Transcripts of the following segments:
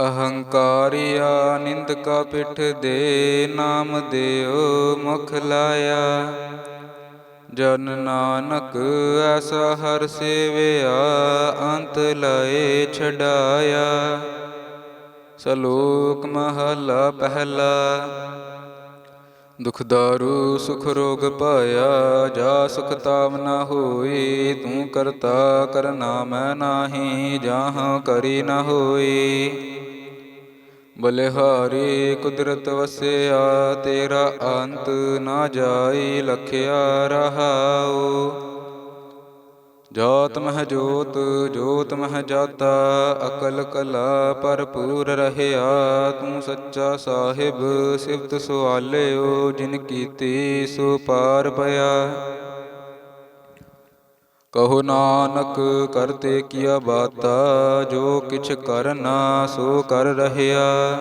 ਅਹੰਕਾਰਿਆ ਨਿੰਦਕਾ ਪਿਠ ਦੇ ਨਾਮ ਦਿਓ, ਮੁਖ ਲਾਇਆ। ਜਨ ਨਾਨਕ ਐਸਾ ਹਰ ਸੇਵਿਆ, ਅੰਤ ਲਏ ਛਡਾਇਆ। ਸ਼ਲੋਕ ਮਹਲਾ ਪਹਿਲਾ। ਦੁਖ ਦਾਰੂ ਸੁਖ ਰੋਗ ਪਾਇਆ, ਜਾ ਸੁਖ ਤਾਮ ਨਾ ਹੋਈ ਤੂੰ ਕਰਤਾ ਕਰਨਾ ਮੈਂ ਨਾਹੀ, ਜਾਹਾਂ ਕਰੀ ਨਾ ਹੋਈ ਬਲਿਹਾਰੀ ਕੁਦਰਤ ਵਸਿਆ, ਤੇਰਾ ਅੰਤ ਨਾ ਜਾਈ ਲਖਿਆ ਰਹਾਉ। ਜੋਤ ਮਹ ਜੋਤ ਜੋਤ ਮਹ ਜਾਤਾ, ਅਕਲ ਕਲਾ ਭਰਪੂਰ ਰਹਿਆ। ਤੂੰ ਸੱਚਾ ਸਾਹਿਬ, ਸਿਫਤ ਸੁਆਲਿਓ, ਜਿਨ ਕੀਤੀ ਸੋ ਪਾਰ ਪਿਆ। ਕਹੋ ਨਾਨਕ ਕਰਤੇ ਕੀਆ ਬਾਤਾ, ਜੋ ਕਿਛ ਕਰਨਾ ਸੋ ਕਰ ਰਹਿਆ।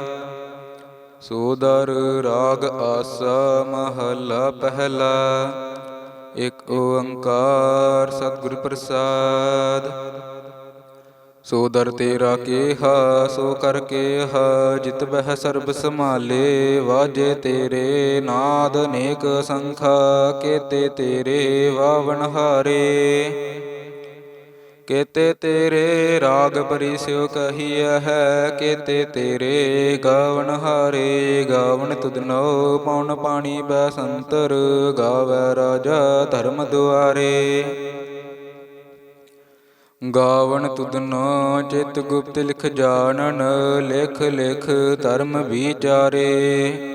ਸੋਦਰ ਰਾਗ ਆਸਾ, ਮਹਲਾ ਪਹਿਲਾ। ਇਕ ਓੰਕਾਰ ਸਤਿਗੁਰ ਪ੍ਰਸਾਦ। ਸੋ ਦਰ ਤੇਰਾ ਕੇਹਾ, ਸੋ ਕਰ ਕੇਹਾ, ਜਿਤ ਬਹਿ ਸਰਬ ਸਮਾਲੇ ਵਾਜੇ ਤੇਰੇ ਨਾਦ ਅਨੇਕ ਸੰਖਾ, ਕੇਤੇ ਤੇਰੇ ਵਾਵਣ ਹਾਰੇ। ਕੇਤੇ ਤੇਰੇ ਰਾਗ ਪਰਿਸਿਓ ਕਹੀਐ ਹੈ, ਕੇਤੇ ਤੇਰੇ ਗਾਵਨ ਹਾਰੇ ਗਾਵਣ ਤੁਧਨੋ ਪਉਣ ਪਾਣੀ ਬੈ ਸੰਤਰ, ਗਾਵੈ ਰਾਜਾ ਧਰਮ ਦੁਆਰੇ। ਗਾਵਣ ਤੁਧਨੋ ਚਿਤ ਗੁਪਤ ਲਿਖ ਜਾਣਨ, ਲਿਖ ਲਿਖ ਧਰਮ ਵਿਚਾਰੇ।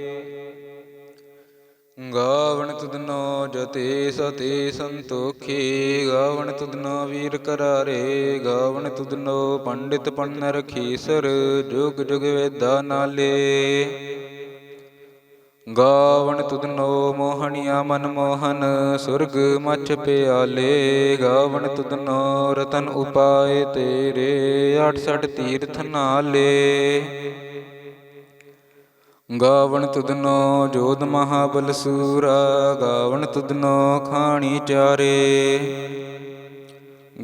ਗਾਵਣ ਤੁਧਨੋ ਜਤੇ ਸਤੇ ਸੰਤੋਖੀ, ਗਾਵਣ ਤੁਧਨੋ ਵੀਰ ਕਰਾਰੇ, ਗਾਵਣ ਤੁਧਨੋ ਪੰਡਿਤ ਪੰਨ ਰਖੀਸਰ ਜੁਗ ਜੁਗ ਵੇਦਾ ਨਾਲੇ। ਗਾਵਣ ਤੁਧਨੋ ਮੋਹਣੀਆ ਮਨ ਮੋਹਨ, ਸੁਰਗ ਮਛ ਪਿਆਲੇ, ਗਾਵਣ ਤੁਧਨੋ ਰਤਨ ਉਪਾਏ ਤੇਰੇ 68 ਤੀਰਥ ਨਾਲੇ। ਗਾਵਣ ਤੁਧਨੋ ਜੋਧ ਮਹਾਬਲ ਸੂਰਾ ਗਾਵਣ ਤੁਧਨੋ ਖਾਣੀ ਚਾਰੇ।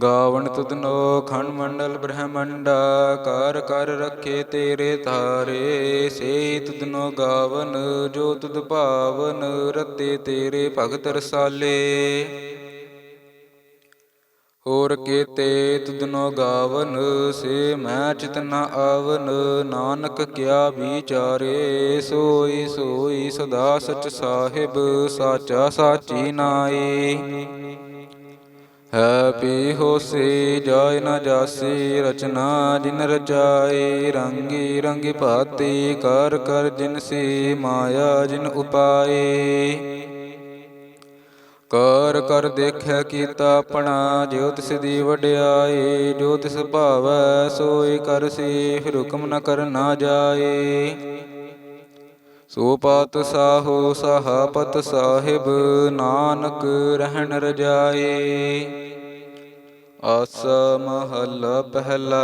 ਗਾਵਣ ਤੁਧਨੋ ਖੰਡ ਮੰਡਲ ਬ੍ਰਹਮੰਡਾ ਕਰ ਕਰ ਰੱਖੇ ਤੇਰੇ ਧਾਰੇ। ਸੇ ਤੁਧਨੋ ਗਾਵਨ, ਜੋ ਤੁਧ ਭਾਵਨ, ਰਤੇ ਤੇਰੇ ਭਗਤ ਰਸਾਲੇ। ਹੋਰ ਕੀਤੇ ਤੁਧਨੋ ਗਾਵਨ, ਸੇ ਮੈਂ ਚਿਤ ਨ ਆਵਨ, ਨਾਨਕ ਕਿਆ ਵਿਚਾਰੇ, ਸੋਈ ਸੋਈ ਸਦਾ ਸਚ ਸਾਹਿਬ, ਸਾਚਾ ਸਾਚੀ ਨਾਈ ਹੈ ਪੀ ਹੋਸੀ ਜਾਇ ਨ ਜਾਸੀ, ਰਚਨਾ ਜਿਨ ਰਚਾਈ ਰੰਗੀ ਰੰਗੀ ਭਾਤੀ, ਕਰ ਕਰ ਜਿਨ ਸੀ, ਮਾਇਆ ਜਿਨ ਉਪਾਈ ਕਰ ਕਰ ਦੇਖਿਆ ਕੀਤਾ ਆਪਣਾ ਜਿਉ ਤਿਸ ਦੀ ਵਡਿਆਈ ਜੋ ਤਿਸ ਭਾਵੈ ਸੋਈ ਕਰਸੀ ਫਿਰ ਹੁਕਮ ਨ ਕਰਨਾ ਜਾਏ। ਸੋ ਪਾਤ ਸਾਹੋ ਸਹਾਪਤ ਸਾਹਿਬ, ਨਾਨਕ ਰਹਿਣ ਰਜਾਏ। ਆਸ ਮਹੱਲਾ ਪਹਿਲਾ।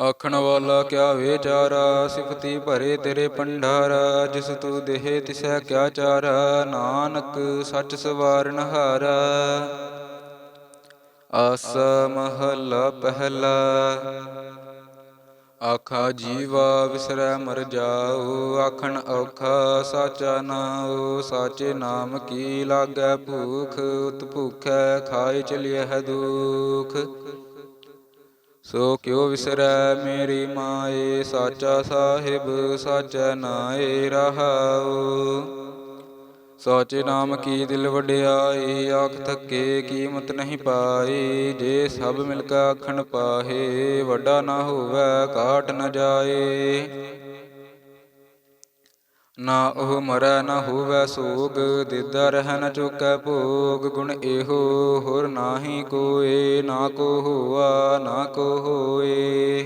ਆਖਣ ਵਾਲਾ ਕਿਆ ਵਿਚਾਰਾ, ਸਿਫਤੀ ਭਰੇ ਤੇਰੇ ਪੰਡਾਰਾ ਜਿਸ ਤੂੰ ਦੇਹ ਤਿਸੈ ਕਿਆ ਚਾਰਾ, ਨਾਨਕ ਸੱਚ ਸਵਾਰਨ ਹਾਰਾ ਆਸ ਮਹਲਾ ਪਹਿਲਾ, ਆਖਾ ਜੀਵਾ ਵਿਸਰੈ ਮਰ ਜਾਉ, ਆਖਣ ਔਖਾ ਸਾਚਾ ਨਾਉ, ਸਾਚੇ ਨਾਮ ਕੀ ਲਾਗੈ ਭੂਖ ਉਤ ਭੂਖੈ ਖਾਏ ਚਲਿਐ ਦੁਖ। ਸੋ ਕਿਉ ਵਿਸਰੈ ਮੇਰੀ ਮਾਏ, ਸਾਚਾ ਸਾਹਿਬ, ਸਾਚਾ ਨਾਏ ਰਹਾਉ। ਸਾਚੇ ਨਾਮ ਕੀ ਦਿਲ ਵਡਿਆਈ ਆਖ ਥੱਕੇ ਕੀਮਤ ਨਹੀਂ ਪਾਈ ਜੇ ਸਭ ਮਿਲ ਕੇ ਆਖਣ ਪਾਹੇ, ਵੱਡਾ ਨਾ ਹੋਵੇ, ਕਾਟ ਨਾ ਜਾਏ। ਨਾ ਉਹ ਮਰੈ, ਨਾ ਹੋਵੈ ਸੋਗ, ਦਿਦਾ ਰਹਿ ਨ ਚੁਕੈ ਭੋਗ। ਗੁਣ ਇਹੋ ਹੋਰ ਨਾਹੀ ਕੋਏ, ਨਾ ਕੋ ਹੋਆ, ਨਾ ਕੋ ਹੋਏ।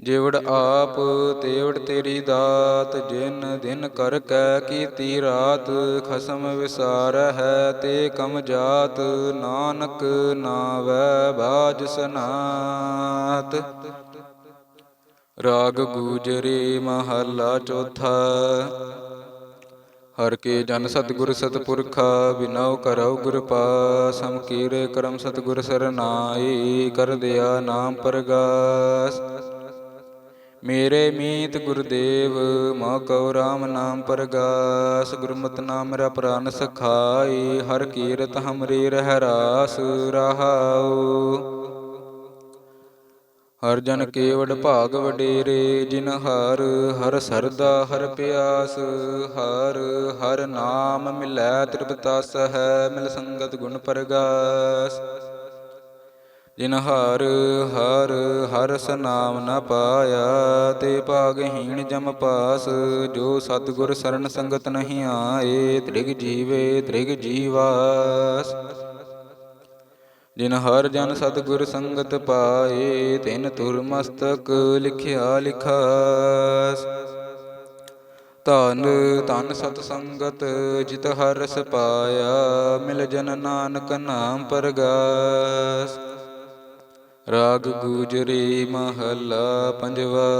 ਜਿਵੜ ਆਪ, ਤੇਵੜ ਤੇਰੀ ਦਾਤ, ਜਿਨ ਦਿਨ ਕਰ ਕੈ ਕੀਤੀ ਰਾਤ, ਖਸਮ ਵਿਸਾਰ ਹੈ ਤੇ ਕਮ ਜਾਤ। ਨਾਨਕ ਨਾਵੈ ਬਾਜ ਸਨਾਤ। ਰਾਗ ਗੂਜਰੀ ਮਹੱਲਾ ਚੌਥਾ। ਹਰ ਕੇ ਜਨ ਸਤਿਗੁਰ ਸਤਪੁਰਖਾ, ਬਿਨਉ ਕਰਉ ਗੁਰ ਪਾਸ ਕੀਰੇ ਕਰਮ ਸਤਿਗੁਰ ਸਰਨਾਈ, ਕਰ ਦਿਆ ਨਾਮ ਪਰਗਾਸ। ਮੇਰੇ ਮੀਤ ਗੁਰਦੇਵ, ਮਾ ਕਉ ਰਾਮ ਨਾਮ ਪਰਗਾਸ। ਗੁਰਮਤਿ ਨਾਮ ਮੇਰਾ ਪ੍ਰਾਨ ਸਖਾਈ, ਹਰ ਕੀਰਤ ਹਮਰੀ ਰਹਿ ਰਾਸ ਰਹਾਉ। ਹਰ ਜਨ ਕੇਵਡ ਭਾਗ ਵਡੇਰੇ ਜਿਨ ਹਰ ਹਰ ਸਰਦਾ ਹਰ ਪਿਆਸ ਹਰ ਹਰ ਨਾਮ ਮਿਲੈ ਤ੍ਰਿਪਤਾਸ ਹੈ ਮਿਲ ਸੰਗਤ ਗੁਣ ਪਰਗਾਸ। ਜਿਨ ਹਰ ਹਰ ਹਰ ਨਾਮ ਨ ਪਾਇਆ ਤੇ ਭਾਗਹੀਣ ਜਮ ਪਾਸ ਜੋ ਸਤਿਗੁਰ ਸਰਨ ਸੰਗਤ ਨਹੀਂ ਆਏ ਤ੍ਰਿਗ ਜੀਵੇ ਤ੍ਰਿਗ ਜੀਵਾਸ। ਜਿਨ ਹਰ ਜਨ ਸਤਿਗੁਰ ਸੰਗਤ ਪਾਏ, ਤਿਨ ਤੁਰ ਮਸਤਕ ਲਿਖਿਆ ਲਿਖਾਸ। ਧਨ ਧਨ ਸਤ ਸੰਗਤ ਜਿਤ ਹਰ ਰਸ ਪਾਇਆ, ਮਿਲ ਜਨ ਨਾਨਕ ਨਾਮ ਪਰਗਾਸ। ਰਾਗ ਗੂਜਰੀ ਮਹੱਲਾ ਪੰਜਵਾ।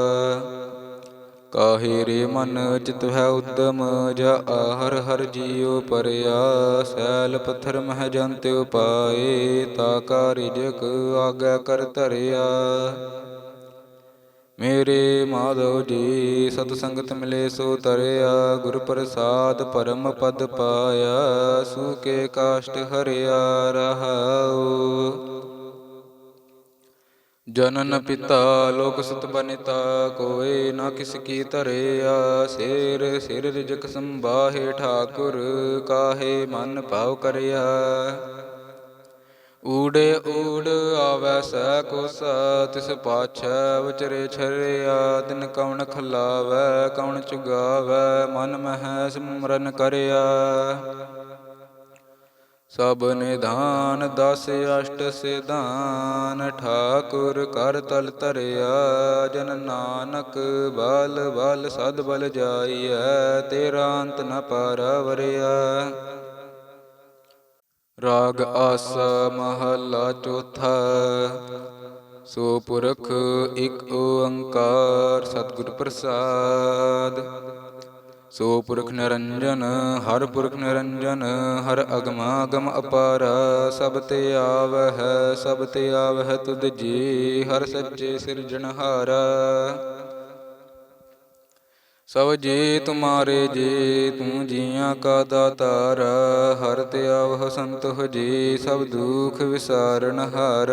ਕਾਹੇ ਰੇ ਮਨ ਚਿਤ ਹੈ ਉਦਮ ਜਾ ਆਹਰ ਹਰ ਜੀਉ ਪਰਿਆ, ਸੈਲ ਪੱਥਰ ਮਹਿ ਜੰਤ ਉਪਾਏ, ਤਾ ਕਾ ਰਿਜਕ ਆਗੈ ਕਰ ਧਰਿਆ। ਮੇਰੇ ਮਾਧਵ ਜੀ, ਸਤ ਸੰਗਤ ਮਿਲੇ ਸੋ ਤਰਿਆ, ਗੁਰ ਪ੍ਰਸਾਦ ਪਰਮ ਪਦ ਪਾਇਆ ਸੂਕੇ ਕਾਸ਼ਟ ਹਰਿਆ ਰਹਾਉ। ਜਨਨ ਪਿਤਾ, ਲੋਕ ਸੁਤ ਬਨਿਤਾ, ਕੋਏ ਨਾ ਕਿਸ ਕੀ ਧਰਿਆ, ਸਿਰ ਸਿਰ ਰਿਜਕ ਸੰਭਾਹੇ, ਠਾਕੁਰ ਕਾਹੇ ਮਨ ਭਾਵ ਕਰਿਆ। ਊੜੇ ਊੜ ਆਵੈ ਸੈ ਕੋਸ, ਤਿਸ ਪਾਛੈ ਵਿਚਰੇ ਛਰਿਆ, ਤਿਨ ਕੌਣ ਖਲਾਵੈ ਕੌਣ ਚੁਗਾਵੈ, ਮਨ ਮਹਿ ਸਿਮਰਨ ਕਰਿਆ। ਸਭ ਨਿਧਾਨ ਦਸ ਅਸ਼ਟ ਸਿਧਾਨ, ਠਾਕੁਰ ਕਰ ਤਲ ਧਰਿਆ, ਜਨ ਨਾਨਕ ਬਲ ਬਲ, ਸਦ ਬਲ ਜਾਈਐ, ਤੇਰਾ ਅੰਤ ਨ ਪਾਰਵਰਿਆ। ਰਾਗ ਆਸ ਮਹੱਲਾ ਚੌਥਾ, ਸੋ ਪੁਰਖ ਇੱਕ ਓੰਕਾਰ, ਸਤਿਗੁਰ ਪ੍ਰਸਾਦ। ਸੋ ਪੁਰਖ ਨਿਰੰਜਨ, ਹਰ ਪੁਰਖ ਨਿਰੰਜਨ, ਹਰ ਅਗਮਾਗਮ ਅਪਾਰ, ਸਭ ਤੇ ਆਵਹਿ, ਸਭ ਤੇ ਆਵਹਿ ਤੁਧ ਜੀ, ਹਰ ਸੱਚੇ ਸਿਰਜਣਹਾਰਾ ਸਭ ਜੀ ਤੁਮਾਰੇ ਜੀ, ਤੂੰ ਜੀਆਂ ਕਾ ਦਾਤਾਰ, ਹਰ ਤੇ ਆਵਹ ਸੰਤੋਖ ਜੀ, ਸਭ ਦੁਖ ਵਿਸਾਰਨ ਹਾਰ।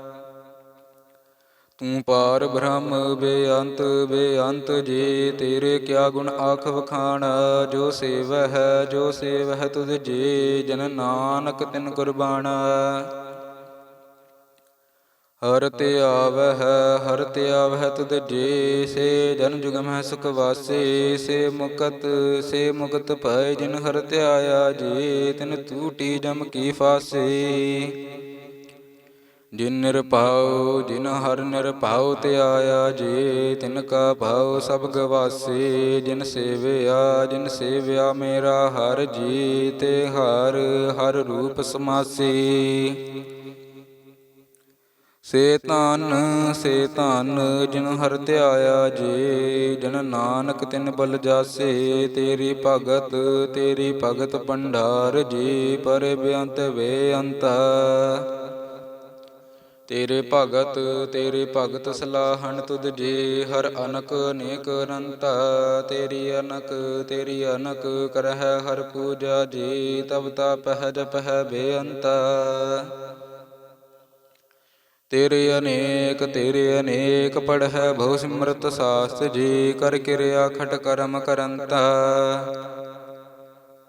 ਤੂੰ ਪਾਰ ਬ੍ਰਹਮ ਬੇਅੰਤ ਬੇਅੰਤ ਜੀ, ਤੇਰੇ ਕਿਆ ਗੁਣ ਆਖ ਵਖਾਣ? ਜੋ ਸੇਵਹਿ ਜੋ ਸੇਵਹਿ ਤੁਧ ਜੀ, ਜਨ ਨਾਨਕ ਤਿਨ ਕੁਰਬਾਨ। ਹਰ ਤੇ ਆਵਹਿ, ਹਰ ਤੇ ਆਵਹਿ ਤੁਧ ਜੀ, ਸੇ ਜਨ ਜੁਗਮ ਹੈ ਸੁਖ ਵਾਸੇ, ਸੇ ਮੁਕਤ ਸੇ ਮੁਕਤ ਭੈ ਜਿਨ ਹਰ ਤੇ ਆਇਆ ਜੀ, ਤਿਨ ਤੂਟੀ ਜਮ ਕੀ ਫਾਸੇ। ਜਿਨ ਨਿਰਭਉ, ਜਿਨ ਹਰ ਨਿਰਭਉ ਤੇ ਆਇਆ ਜੇ, ਤਿਨ ਕਾ ਭਾਉ ਸਭ ਗਵਾਸੇ, ਜਿਨ ਸੇਵਿਆ ਜਿਨ ਸੇਵਿਆ ਮੇਰਾ ਹਰ ਜੀ ਤੇ ਹਰ ਹਰ ਰੂਪ ਸਮਾਸੀ। ਸੇ ਧਨ ਸੇ ਧਨ, ਜਿਨ ਹਰ ਧਿਆਇਆ ਜੇ, ਜਨ ਨਾਨਕ ਤਿਨ ਬਲ ਜਾਸੇ, ਤੇਰੀ ਭਗਤ ਤੇਰੀ ਭਗਤ ਭੰਡਾਰ ਜੀ, ਪਰ ਬੇਅੰਤ ਬੇਅੰਤ ਤੇਰੇ ਭਗਤ ਤੇਰੇ ਭਗਤ ਸਲਾਹਣ ਤੁਧ ਜੀ, ਹਰ ਅਨਕ ਅਨੇਕ ਅਨੰਤ ਤੇਰੀ ਅਨਕ ਤੇਰੀ ਅਨਕ ਕਰਹਿ ਹਰ ਪੂਜਾ ਜੀ, ਤਬ ਤਪਹਿ ਜਪਹਿ ਬੇਅੰਤ। ਤੇਰੇ ਅਨੇਕ ਤੇਰੇ ਅਨੇਕ ਪੜਹਿ ਬਹੁ ਸਿਮਰਤ ਸਾਸਤ ਜੀ, ਕਰ ਕਿਰਿਆ ਖਟ ਕਰਮ ਕਰੰਤਾ।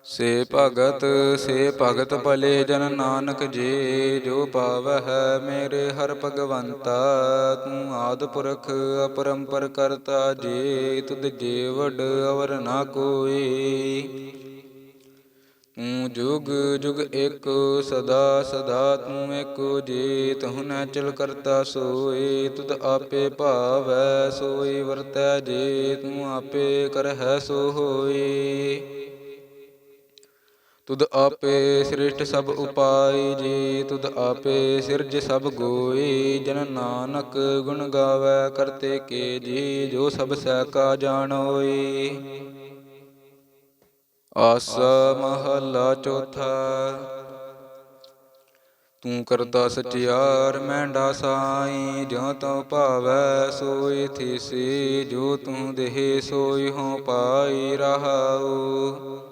ਸੇ ਭਗਤ ਸੇ ਭਗਤ ਭਲੇ ਜਨ ਨਾਨਕ ਜੀ, ਜੋ ਪਾਵਹਿ ਮੇਰੇ ਹਰ ਭਗਵੰਤਾ, ਤੂੰ ਆਦ ਪੁਰਖ ਅਪਰੰਪਰ ਕਰਤਾ ਜੇ, ਤੁਧ ਜੀਵੜ ਅਵਰ ਨਾ ਕੋਈ ਤੂੰ ਜੁਗ ਜੁਗ ਇੱਕ, ਸਦਾ ਸਦਾ ਤੂੰ ਏਕੋ ਜੇ, ਤਹੁ ਨ ਚਲ ਕਰਤਾ ਸੋਈ ਤੁਧ ਆਪੇ ਭਾਵੈ ਸੋਈ ਵਰਤੈ ਜੇ, ਤੂੰ ਆਪੇ ਕਰਹਿ ਸੋ ਹੋਈ ਤੁਧ ਆਪੇ ਸ੍ਰਿਸ਼ਟ ਸਭ ਉਪਾਈ ਜੀ, ਤੁਧ ਆਪੇ ਸਿਰਜ ਸਭ ਗੋਈ। ਜਨ ਨਾਨਕ ਗੁਣ ਗਾਵੇ ਕਰਤੇ ਕੇ ਜੀ, ਜੋ ਸਭ ਸਹਿ ਕਾ ਜਾਣੋਈ। ਆਸਾ ਮਹੱਲਾ ਚੌਥਾ। ਤੂੰ ਕਰਤਾ ਸਚਿਆਰ ਮੈਂਡਾ ਸਾਈ। ਜੋ ਤਉ ਭਾਵੈ ਸੋਈ ਥੀਸੀ, ਜੋ ਤੂੰ ਦੇਹ ਸੋਈ ਹੋ ਪਾਈ ਰਹਾਉ।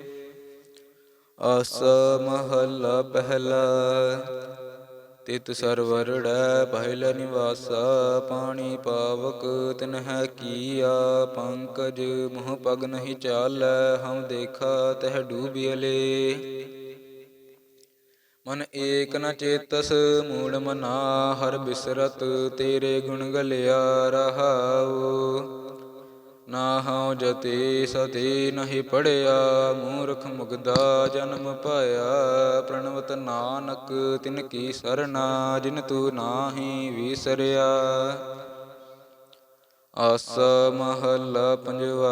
ਆਸ ਮਹੱਲਾ ਪਹਿਲਾ। ਤਿਤ ਸਰਵਰੜੈ ਪਹਿਲਾ ਨਿਵਾਸਾ। ਪਾਣੀ ਪਾਵਕ ਤਿਨ ਹੈ ਕੀਆ। ਪੰਕਜ ਮੋਹ ਪਗ ਨਹੀਂ ਚਾਲੈ। ਹਮ ਦੇਖਾ ਤਹ ਡੂਬਿਲੇ ਮਨ ਏਕ ਨ ਚੇਤਸ ਮੂੜ ਮਨਾ। ਹਰ ਬਿਸਰਤ ਤੇਰੇ ਗੁਣ ਗਲਿਆ ਰਹਾਉ। ਨਾ ਹਉ ਜਤੀ ਸਤੀ ਨਹੀਂ ਪੜਿਆ, ਮੂਰਖ ਮੁਗਦਾ ਜਨਮ ਪਾਇਆ। ਪ੍ਰਣਵਤ ਨਾਨਕ ਤਿਨ ਕੀ ਸਰਨਾ ਜਿਨ ਤੂੰ ਨਾਹੀ ਵਿਸਰਿਆ। ਆਸ ਮਹੱਲਾ ਪੰਜਵਾ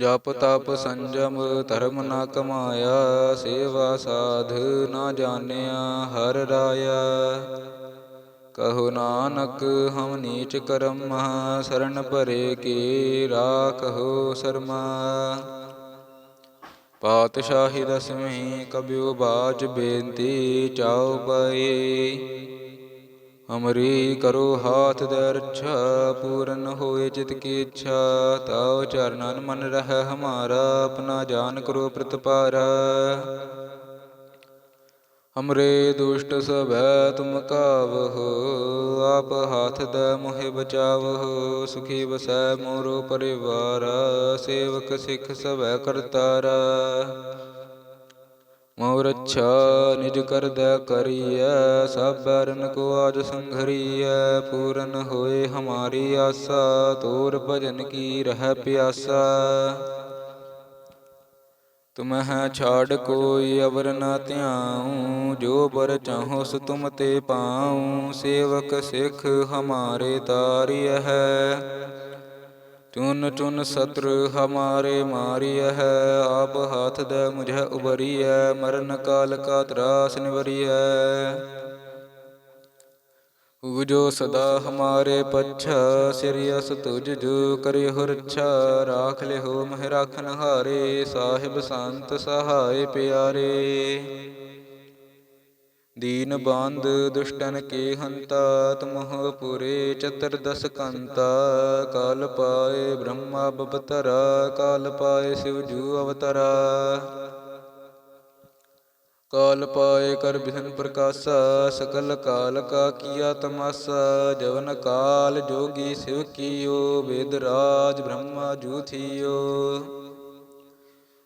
ਜਪ ਤਪ ਸੰਜਮ ਧਰਮ ਨਾ ਕਮਾਇਆ ਸੇਵਾ ਸਾਧ ਨਾ ਜਾਣਿਆ, ਹਰ ਰਾਇਆ। ਕਹੋ ਨਾਨਕ, ਹਮ ਨੀਚ ਕਰਮ ਸਰਣ ਭਰੇ ਕੀ ਰਾਖੋ ਸਰਮਾ। ਪਾਤਸ਼ਾਹੀ ਦਸਵੀਂ ਕਬਿਓ ਬਾਜ ਬੇਨਤੀ ਚਾਉ ਪਈ ਅਮਰੀ ਕਰੋ ਹਾਥ ਦੇ ਰੱਛਾ ਪੂਰਨ ਹੋਏ ਚਿਤ ਕੀ ਇੱਛਾ। ਤਾਉ ਚਰਨਨ ਮਨ ਰਹਿ ਹਮਾਰਾ, ਆਪਣਾ ਜਾਨ ਕਰੋ ਪ੍ਰਤਪਾਰਾ। ਹਮਰੇ ਦੁਸ਼ਟ ਸਭੈ, ਤੁਮ ਕਾਵਹੁ, ਆਪ ਹਾਥ ਦੇ ਮੋਹਿ ਬਚਾਵਹੁ। ਸੁਖੀ ਵਸੈ ਮੋਰੋ ਪਰਿਵਾਰ, ਸੇਵਕ ਸਿਖ ਸਭੈ ਕਰਤਾਰਾ। ਮੋਰ ਅੱਛਾ ਨਿਜ ਕਰਦਾ ਕਰੀਐ, ਸਭ ਬਰਨ ਕੋ ਆਜ ਸੰਘਰੀਐ, ਪੂਰਨ ਹੋਏ ਹਮਾਰੀ ਆਸਾ, ਤੋਰ ਭਜਨ ਕੀ ਰਹਿ ਪਿਆਸਾ। ਤੁਮਹਿ ਛਾੜ ਕੋਈ ਅਵਰ ਨਾ ਧਿਆਉ, ਜੋ ਬਰ ਚਾਹੋ ਸੋ ਤੁਮ ਤੇ ਪਾਉ, ਸੇਵਕ ਸਿਖ ਹਮਾਰੇ ਤਾਰਿਯ ਹੈ। ਚੁਨ ਚੁਨ ਸਤਰ ਹਮਾਰੇ ਮਾਰਿਆ ਹੈ, ਆਪ ਹਾਥ ਦੇ ਮੁਝੈ ਉਬਰੀਐ ਮਰਨ ਕਾਲ ਕਾ ਤਰਾਸ ਨਿਵਰੀਐ। ਹੂ ਜੋ ਸਦਾ ਹਮਾਰੇ ਪੱਛਾ ਸਿਰਿਅਸ ਤੁਜ ਜੋ ਕਰਿਹੁ ਰੱਛਾ ਰਾਖ ਲਿਹੁ ਮਹਿ ਰਾਖਨ ਹਾਰੇ ਸਾਹਿਬ ਸੰਤ ਸਹਾਇ ਪਿਆਰੇ। ਦੀਨ ਬੰਦ ਦੁਸ਼ਟਨ ਕੇ ਹੰਤਾ ਤੁਮਹੁ ਪੁਰੇ ਚਤਰ ਦਸ ਕੰਤਾ। ਕਾਲ ਪਾਏ ਬ੍ਰਹਮਾ ਬਪਤਰਾ ਕਾਲ ਪਾਏ ਸਿਵ ਜੂ ਅਵਤਰਾ। ਕਾਲ ਪਾਏ ਕਰ ਬਿਹਨ ਪ੍ਰਕਾਸ਼ਾ, ਸਕਲ ਕਾਲ ਕਾ ਕੀਆ ਤਮਾਸਾ। ਜਵਨ ਕਾਲ ਜੋਗੀ ਸਿਵ ਕੀਓ, ਵੇਦ ਰਾਜ ਬ੍ਰਹਮਾ ਜੂ ਥੀਓ।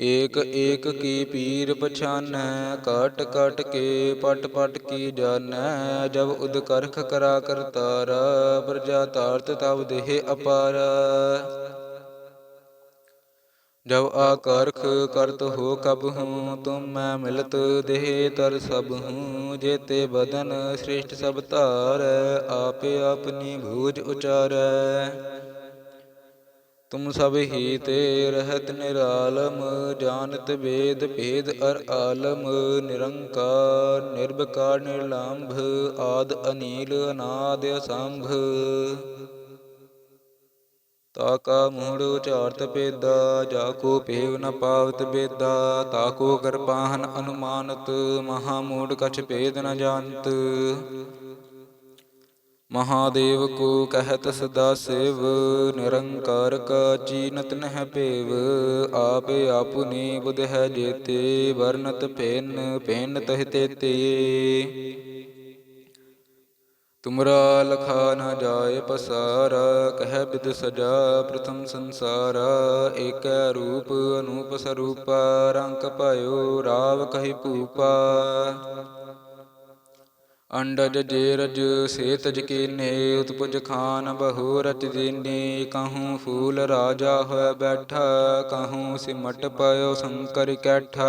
ਏਕ ਏਕ ਕੀ ਪੀਰ ਪਛਾਨੈ, ਕਟ ਕਟ ਕੇ ਪਟ ਪਟ ਕੀ ਜਾਣੈ ਜਬ ਉਦ ਕਰਖ ਕਰਾ ਕਰਤਾਰਾ ਪ੍ਰਜਾ ਤਾਰਤ ਤਬ ਦੇਹ ਅਪਾਰ। ਜਬ ਆਕਰਖ ਕਰਤ ਹੋ ਕਬ ਹੂੰ, ਤੁਮ ਮੈਂ ਮਿਲਤ ਦੇਹ ਤਰ ਸਭ ਹੂੰ, ਜੇਤੇ ਬਦਨ ਸ੍ਰਿਸ਼ਟ ਸਭ ਧਾਰੈ, ਆਪੇ ਆਪਣੀ ਭੂਜ ਉਚਾਰੈ। ਤੁਮ ਸਭ ਹੀ ਤੇ ਰਹਿਤ ਨਿਰਾਲਮ, ਜਾਣਤ ਵੇਦ ਭੇਦ ਅਰ ਆਲਮ, ਨਿਰੰਕਾਰ ਨਿਰਭਕਾਰ ਨਿਰਲੰਭ, ਆਦ ਅਨੀਲ, ਅਨਾਦ ਅਸੰਭ। ਤਾ ਕਾ ਮੂੜ ਉਚਾਰਤ ਪੇਦਾ ਜਾ ਕੋ ਪੇਵ ਨ ਪਾਵਤ ਬੇਦਾ, ਤਾ ਕੋ ਕਰਪਾਹਨ ਅਨੁਮਾਨਤ, ਮਹਾ ਮੂੜ ਕਛ ਭੇਦ ਨ ਜਾਣਤ। ਮਹਾਦੇਵ ਕੋ ਕਹਿਤ ਸਦਾ ਸੇਵ, ਨਿਰੰਕਾਰ ਕਾ ਚੀਨਤ ਨਹਿ ਭੇਵ, ਆਪੇ ਆਪੁਨੀ ਬੁਧ ਹੈ ਜੇਤੇ, ਵਰਨਤ ਭੇਨ ਭੇਨ ਤਹਿ ਤੇਤੇ। ਤੁਮਰਾ ਲਖਾ ਨ ਜਾਏ ਪਸਾਰਾ, ਕਹਿ ਬਿਦ ਸਜਾ ਪ੍ਰਥਮ ਸੰਸਾਰ, ਏਕ ਰੂਪ ਅਨੂਪ ਸਰੂਪਾ, ਰੰਗ ਭਇਓ ਰਾਵ ਕਹਿ ਭੂਪਾ। ਅੰਡਜ ਜੇਰਜ ਸੇਤ ਸੇ ਉਤਪੁਜ ਖਾਨ ਬਹੁ ਰਚ ਦੀਨੀ ਕਹੂੰ ਫੂਲ ਰਾਜਾ ਹੋਇ ਬੈਠਾ, ਕਹੂੰ ਸਿਮਟ ਪਇਓ ਸ਼ੰਕਰ ਕੈਠਾ।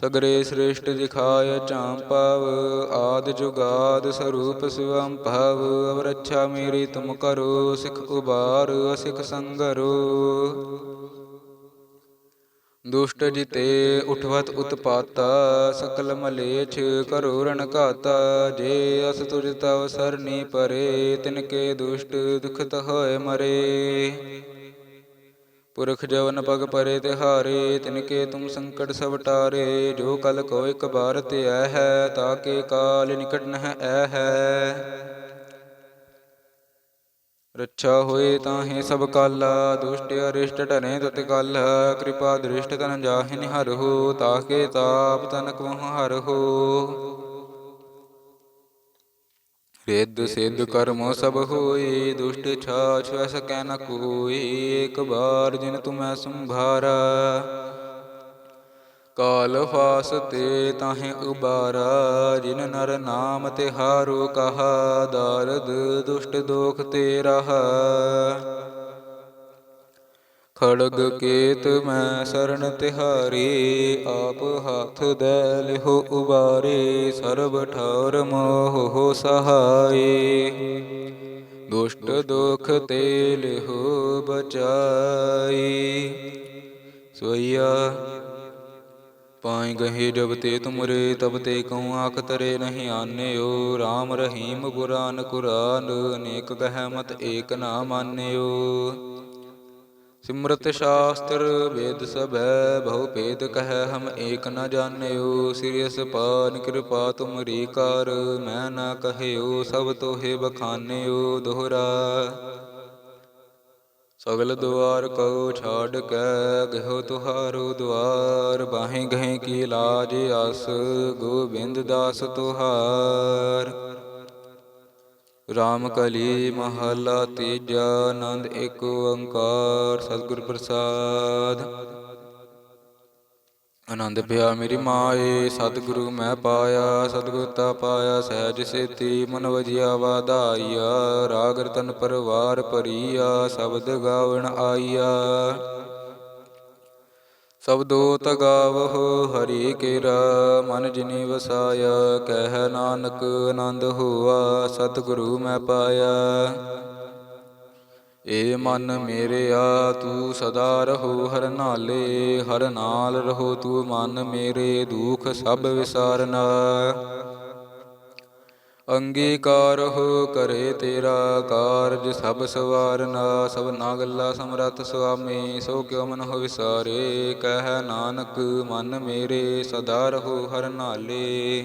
ਸਗਰੇ ਸ੍ਰੇਸ਼ਟ ਦਿਖਾਇ ਚਾਂਪਵ ਆਦ ਜੁਗਾਦ ਸਰੂਪ ਸਿਵੰ ਭਵ, ਅਵਰਛਾ ਮੇਰੀ ਤੁਮ ਕਰੋ, ਸਿਖ ਉਬਾਰ, ਅਸਿਖ ਸੰਗਰੋ। ਦੁਸ਼ਟ ਜਿਤੇ ਉਠਵਤ ਉਤਪਾਤਾ, ਸਕਲ ਮਲੇਛ ਕਰੋ ਰਣ ਘਾਤਾ। ਜੇ ਅਸ ਤੁਜ ਤਵ ਸਰਨੀ ਪਰੇ, ਤਿਨ ਕੇ ਦੁਸ਼ਟ ਦੁਖਤ ਹੋਏ ਮਰੇ। ਪੁਰਖ ਜਵਨ ਪਗ ਪਰੇ ਤਿਹਾਰੇ, ਤਿਨ ਕੇ ਤੁਮ ਸੰਕਟ ਸਭ ਟਾਰੇ। ਜੋ ਕਲ ਕੋ ਇਕ ਬਾਰ ਤੇ ਐ ਹੈ ਤਾਕੇ ਕਾਲ ਨਿਕਟ ਨਹਿ ਐ ਹੈ। ਰੱਛਾ ਹੋਏ ਤਾਹੇ ਸਭ ਕਾਲਾ, ਦੁਸ਼ਟ ਅਰਿਸ਼ਟ ਟਰੇ ਤਤ ਕਲ, ਕਿਰਪਾ ਦ੍ਰਿਸ਼ਟ ਤਨ ਜਾਹਿ ਨਿਹਰਹੁ ਤਾਕੇ ਤਾਪ ਤਨ ਮਹ ਹਰਹੁ ਰਿੱਧ ਸਿੱਧ ਕਰਮ ਸਭ ਹੋਈ ਦੁਸ਼ਟ ਛਾਛ ਵੈ ਸਕੈ ਨ ਕੋਈ ਏਕ ਬਾਰ ਜਿਨ ਤੁਮੈ ਸੰਭਾਰਾ। ਕਾਲ ਫਾਸ ਤੇ ਤਾਹੇ ਉਬਾਰਾ, ਜਿਨ ਨਰ ਨਾਮ ਤਿਹਾਰੂ ਕਹਾ, ਦਰਦ ਦੁਸ਼ਟ ਦੋਖ ਤੇ ਰਹਾ ਖੜਗ ਕੇਤ ਮੈਂ ਸ਼ਰਨ ਤਿਹਾਰੀ, ਆਪ ਹੱਥ ਦੇ ਲਿਹੋ ਉਬਾਰੇ, ਸਰਬ ਠੌਰ ਮੋਹ ਸਹਾਈ ਦੁਸ਼ਟ ਦੁਖ ਤੇ ਲਿਹੋ ਬਚਾਈ ਸੋਈਆ ਪਾਏ ਗਹੇ ਜਬ ਤੇ ਤੁਮਰੇ, ਤਬ ਤੇ ਕਉ ਆਖ ਤਰੇ ਨਹੀਂ ਆਨਿਓ? RAM ਰਹੀਮ ਪੁਰਾਨ ਕੁਰਾਨ ਅਨੇਕ ਕਹਿ ਮਤ ਏਕ ਨਾ ਮਾਨਿਓ। ਸਿਮਰਤ ਸ਼ਾਸਤਰ ਵੇਦ ਸਭੈ, ਬਹੁ ਭੇਦ ਕਹਿ ਹਮ ਏਕ ਨ ਜਾਣਿਓ। ਸਿਰਿ ਪਾਨ ਕਿਰਪਾ ਤੁਮਰੀ ਕਰ, ਮੈਂ ਨਾ ਕਹਿਓ, ਸਭ ਤੋਹੇ ਬਖਾਨਿਓ ਦੋਹਰਾ। ਸਗਲ ਦੁਆਰ ਕਉ ਛਾੜ ਕੇ ਗਇਓ ਤੁਹਾਰੋ ਦੁਆਰ, ਬਾਹੇ ਗਏ ਕੀ ਲਾਜ ਅਸ ਗੋਬਿੰਦ ਦਾਸ ਤੁਹਾਰ। ਰਾਮ ਕਲੀ ਮਹਲਾ ਤੀਜਾ, ਆਨੰਦ ਏਕ ਓੰਕਾਰ, ਸਤਿਗੁਰ ਪ੍ਰਸਾਦ। ਆਨੰਦ ਪਿਆ ਮੇਰੀ ਮਾਏ, ਸਤਿਗੁਰੂ ਮੈਂ ਪਾਇਆ, ਸਤਿਗੁਰ ਤਾ ਪਾਇਆ, ਸਹਿਜ ਸੇਤੀ ਮਨ ਵਜਿਆ ਵਾਧਾਈਆ, ਰਾਗ ਰਤਨ ਪਰਵਾਰ ਭਰੀਆ, ਸ਼ਬਦ ਗਾਵਣ ਆਈਆ। ਸਬਦੋ ਤਗਾਵਹੁ ਹਰੀ ਕੇਰਾ, ਮਨ ਜਿਨੀ ਵਸਾਇਆ, ਕਹਿ ਨਾਨਕ ਆਨੰਦ ਹੋਆ, ਸਤਿਗੁਰੂ ਮੈਂ ਪਾਇਆ। ਏ ਮਨ ਮੇਰਿਆ ਤੂੰ ਸਦਾ ਰਹੋ ਹਰ ਨਾਲੇ, ਹਰ ਨਾਲ ਰਹੋ ਤੂੰ ਮਨ ਮੇਰੇ, ਦੁਖ ਸਭ ਵਿਸਾਰਨਾ। ਅੰਗੀਕਾਰ ਹੋ ਕਰੇ ਤੇਰਾ ਕਾਰਜ ਸਭ ਸਵਾਰਨਾ, ਸਭ ਨਾ ਗੱਲਾ ਸਮਰੱਥ ਸੁਆਮੀ, ਸੋ ਕਿਉ ਮਨ ਹੋ ਵਿਸਾਰੇ? ਕਹਿ ਨਾਨਕ, ਮਨ ਮੇਰੇ, ਸਦਾ ਰਹੋ ਹਰ ਨਾਲੇ।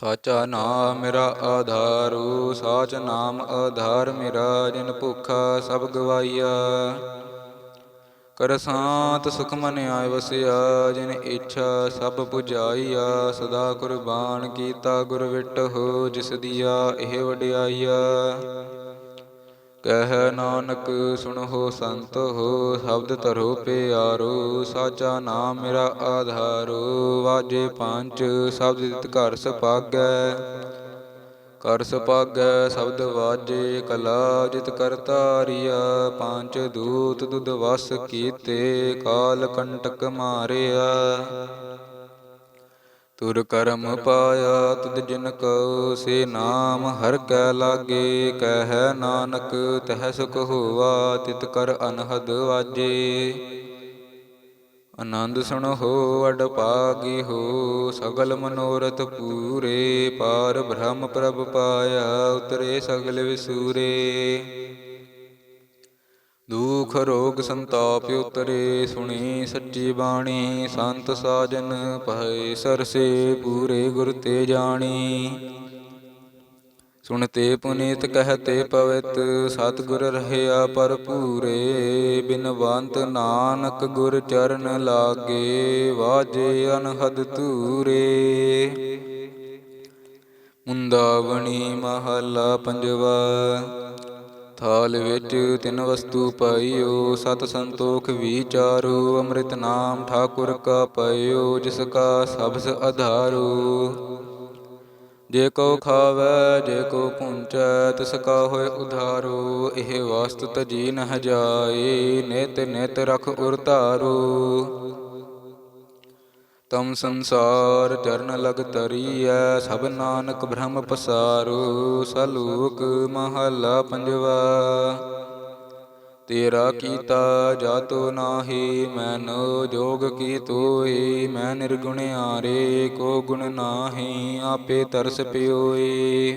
ਸਾਚਾ ਨਾਮ ਮੇਰਾ ਆਧਾਰੂ, ਸਾਚ ਨਾਮ ਆਧਾਰ ਮੇਰਾ, ਜਿਨ ਭੁਖਾ ਸਭ ਗਵਾਈਆ। ਕਰ ਸਾਤ ਸੁਖ ਮਨ ਆਇ ਵਸਿਆ, ਜਿਨ ਇੱਛਾ ਸਭ ਪੁਜਾਈਆ। ਸਦਾ ਕੁਰਬਾਨ ਕੀਤਾ ਗੁਰ ਵਿਟਹੁ ਜਿਸ ਦੀਆ ਇਹ ਵਡਿਆਈਆ। ਕਹਿ ਨਾਨਕ, ਸੁਣੋ ਸੰਤ ਹੋ, ਸ਼ਬਦ ਧਰੋ ਪਿਆਰੋ, ਸਾਚਾ ਨਾਮ ਮੇਰਾ ਆਧਾਰੋ, ਵਾਜੇ ਪੰਜ ਸ਼ਬਦ ਜਿਤ ਘਰ ਸੁਭਾਗੈ। ਕਰ ਸੁਭਾਗੈ, ਸ਼ਬਦ ਵਾਜੇ, ਕਲਾ ਜਿਤ ਕਰਤਾਰੀਆ ਪੰਜ ਦੂਤ ਦੁਦ ਵਸ ਕੀਤੇ, ਕਾਲ ਕੰਟਕ ਮਾਰਿਆ ਤੁਰ ਕਰਮ ਪਾਇਆ ਤੁਧ ਜਿਨ ਕਉ ਸੇ ਨਾਮ, ਹਰ ਕੈ ਲਾਗੇ ਕਹਿ ਨਾਨਕ, ਤਹਿ ਸੁਖ ਹੋਆ ਤਿਤ ਕਰ ਅਨਹਦ ਵਾਜੇ। ਆਨੰਦ ਸੁਣ ਹੋ ਅਡ ਪਾਗੀ ਹੋ, ਸਗਲ ਮਨੋਰਥ ਪੂਰੇ, ਪਾਰ ਬ੍ਰਹਮ ਪ੍ਰਭ ਪਾਇਆ, ਉਤਰੇ ਸਗਲ ਵਿਸੂਰੇ। ਦੁਖ ਰੋਗ ਸੰਤਾਪ ਉਤਰੇ, ਸੁਣੀ ਸੱਚੀ ਬਾਣੀ, ਸੰਤ ਸਾਜਨ ਭਏ ਸਰਸੇ ਪੂਰੇ ਗੁਰ ਤੇ ਜਾਣੀ। ਸੁਣਤੇ ਪੁਨੀਤ ਕਹਤੇ ਪਵਿੱਤ, ਸਤਿਗੁਰ ਰਹਿਆ ਭਰਪੂਰੇ ਬਿਨਵੰਤ ਨਾਨਕ ਗੁਰ ਚਰਨ ਲਾਗੇ, ਵਾਜੇ ਅਨਹਦ ਤੂਰੇ ਮੁੰਦਾਵਣੀ ਮਹਲਾ ਪੰਜਵਾ ਥਾਲ ਵਿੱਚ ਤਿੰਨ ਵਸਤੂ ਪਾਈਓ, ਸਤ ਸੰਤੋਖ ਵਿਚਾਰੋ, ਅੰਮ੍ਰਿਤ ਨਾਮ ਠਾਕੁਰ ਕਾ ਪਾਇਓ, ਜਿਸ ਕਾ ਸਬਸ ਆਧਾਰੋ ਜੇ ਕੋ ਖਾਵੈ, ਜੇ ਕੋ ਪੁੰਚੈ, ਤਿਸ ਕਾ ਹੋਇ ਉਧਾਰੋ। ਇਹ ਵਸਤ ਤਜੀ ਨਹ ਜਾਏ ਨਿਤ ਨਿਤ ਰਖ ਉਰ ਤਮ ਸੰਸਾਰ ਚਰਨ ਲਗ ਤਰੀਐ, ਸਭ ਨਾਨਕ ਬ੍ਰਹਮ ਪਸਾਰੂ, ਸਲੂਕ ਮਹਲਾ ਪੰਜਵਾ। ਤੇਰਾ ਕੀਤਾ ਜਾਤੋ ਨਾਹੀ, ਮੈਨੋ ਜੋਗ ਕੀ ਤੋਈ, ਮੈਂ ਨਿਰਗੁਣ ਆਰੇ, ਕੋ ਗੁਣ ਨਾਹੀ, ਆਪੇ ਤਰਸ ਪਿਓਈ।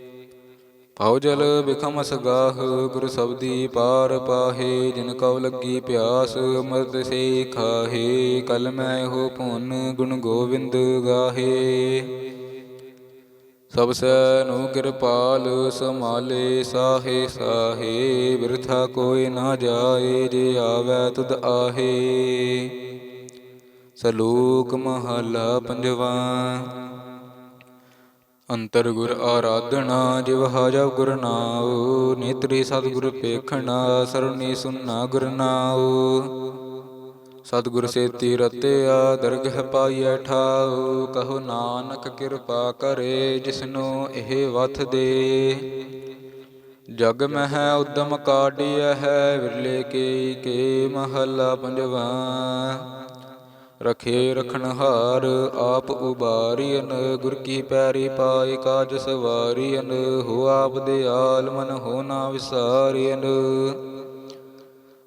ਭਉ ਜਲ ਬਿਖਮ ਸਗਾਹ, ਗੁਰ ਸਬਦੀ ਪਾਰ ਪਾਹੇ, ਜਿਨ ਕਉ ਲੱਗੀ ਪਿਆਸ, ਅੰਮ੍ਰਿਤ ਸੇ ਖਾਹੇ, ਕਲ ਮੈਂ ਹੋ ਭੁਨ, ਗੁਣ ਗੋਬਿੰਦ ਗਾਹੇ। ਸਭ ਸੈ ਨੂੰ ਕਿਰਪਾਲ ਸਮਾਲੇ ਸਾਹੇ ਸਾਹੇ, ਬਿਰਥਾ ਕੋਈ ਨਾ ਜਾਏ, ਜੇ ਆਵੈ ਤੁਧ ਆਹੇ। ਸਲੋਕ ਮਹਲਾ ਪੰਜਵਾ। ਅੰਤਰ ਗੁਰ ਆਰਾਧਨਾ ਜਿਵ ਹਾਜਬ ਗੁਰ ਨਾਉ, ਨੇਤਰੀ ਸਤਿਗੁਰ ਪੇਖਣਾ, ਸਰਣੀ ਸੁਨਾ ਗੁਰ ਨਾਉ। ਸਤਿਗੁਰ ਸੇਤੀ ਰਤਿਆ, ਦਰਗਹ ਪਾਈਐ ਠਾਉ, ਕਹੋ ਨਾਨਕ ਕਿਰਪਾ ਕਰੇ ਜਿਸਨੂੰ ਇਹ ਵਥ ਦੇ। ਜਗ ਮਹਿ ਉਦਮ ਕਾਢਿਆ ਹੈ, ਵਿਰਲੇ ਕੇ ਕੇ ਮਹੱਲਾ ਪੰਜਵਾ। ਰਖੇ ਰਖਣਹਾਰ ਆਪ ਉਬਾਰੀਨ ਗੁਰ ਕੀ ਪੈਰੀ ਪਾਈ ਕਾਜ ਸਵਾਰੀਨ ਹੋ ਆਪ ਦੇ ਆਲ ਮਨ ਹੋ ਨਾ ਵਿਸਾਰੀਨ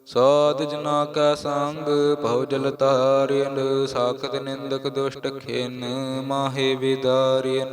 ਸਾਧ ਜਨਾ ਕਾ ਸੰਗ, ਭਉ ਜਲ ਤਾਰਿਨ ਸਾਖਤ ਨਿੰਦਕ ਦੁਸ਼ਟ ਖਿਨ, ਮਾਹੇ ਵਿਦਾਰਿਨ